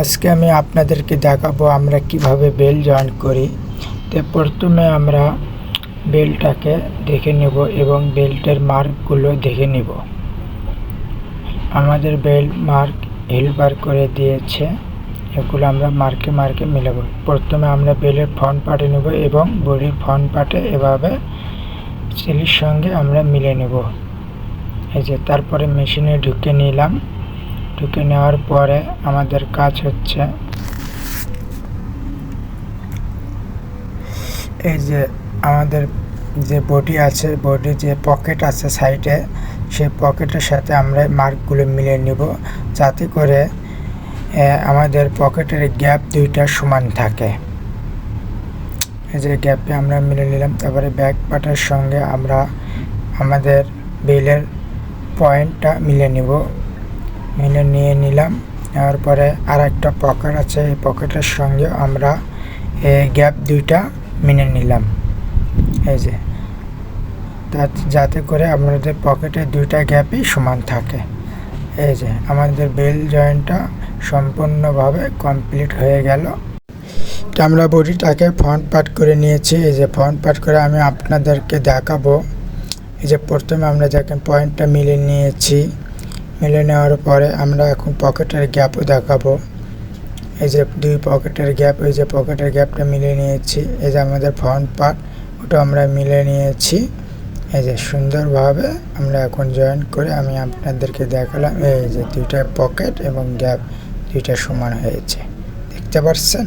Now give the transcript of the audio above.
আজকে আমি আপনাদেরকে দেখাবো আমরা কীভাবে বেল জয়েন করি। তো প্রথমে আমরা বেলটাকে দেখে নেব এবং বেল্টের মার্কগুলো দেখে নেব। আমাদের বেল্ট মার্ক হেলবার করে দিয়েছে। এগুলো আমরা মার্কে মার্কে মিলাবো। প্রথমে আমরা বেলের ফ্রন্ট পার্টে নেব এবং বডির ফ্রন্ট পার্টে এভাবে সেলির সঙ্গে আমরা মিলে নেব। এই যে তারপরে মেশিনে ঢুকে নিলাম। ঢুকে নেওয়ার পরে আমাদের কাজ হচ্ছে। এই যে আমাদের যে বডি আছে বডি যে পকেট আছে সাইডে সেই পকেটের সাথে আমরা মার্কগুলো মিলিয়ে নিব যাতে করে আমাদের পকেটের গ্যাপ দুইটা সমান থাকে। এই যে গ্যাপে আমরা মিলে নিলাম, তারপরে ব্যাক পার্টের সঙ্গে আমরা আমাদের বেলের পয়েন্টটা মিলে নিব। মিলে নিয়ে নিলাম। নেওয়ার পরে আর একটা পকেট আছে, এই পকেটের সঙ্গে আমরা গ্যাপ দুইটা মিলে নিলাম। এই যে। তা- যাতে করে আমাদের পকেটে দুইটা গ্যাপই সমান থাকে। এই যে, আমাদের বেল জয়েন্টটা সম্পূর্ণভাবে কমপ্লিট হয়ে গেল। তো আমরা বডিটাকে ফ্রন্ট পার্ট করে নিয়েছি। এই যে ফ্রন্ট পার্ট করে আমি আপনাদেরকে দেখাবো। এই যে প্রথমে আমরা দেখেন পয়েন্টটা মিলে নিয়েছি মিলে নেওয়ার পরে আমরা এখন পকেটের গ্যাপও দেখাবো। এই যে দুই পকেটের গ্যাপ, এই যে পকেটের গ্যাপটা মিলে নিয়েছি। এই যে আমাদের ফ্রন্ট পার্ট ওটা আমরা মিলে নিয়েছি। এই যে সুন্দরভাবে আমরা এখন জয়েন করে আমি আপনাদেরকে দেখালাম, এই যে দুইটা পকেট এবং গ্যাপ দুইটা সমান হয়েছে। দেখতে পাচ্ছেন